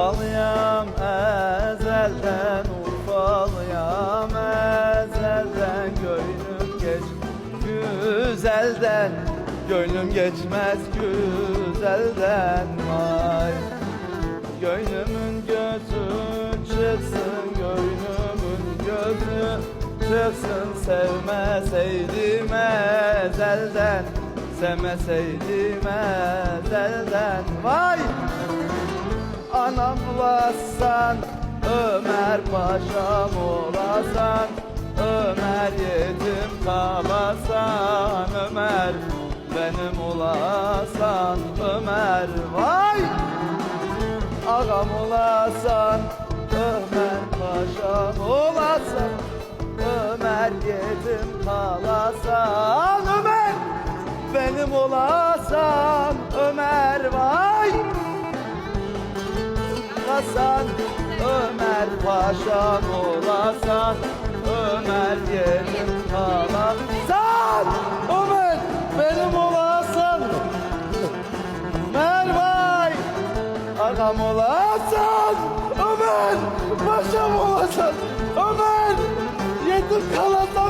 Urfalıyam ezelden Urfalıyam ezelden Gönlüm geç güzelden. Gönlüm geçmez güzelden Vay. Gönlümün gözü çıksın Gönlümün gözü çıksın. Sevmeseydim ezelden Sevmeseydim ezelden Vay Olasan Ömer paşam olasan Ömer yetim kalasan Ömer benim olasan Ömer Vay! Ağam olasan Ömer paşam olasan Ömer yetim kalasan Ömer benim olasan Ömer vay Hasan Ömer paşam olasan Ömer yerim kalasan Ömer benim olasan Mervay Ağam olasan Ömer paşam olasan Ömer yetim kalasan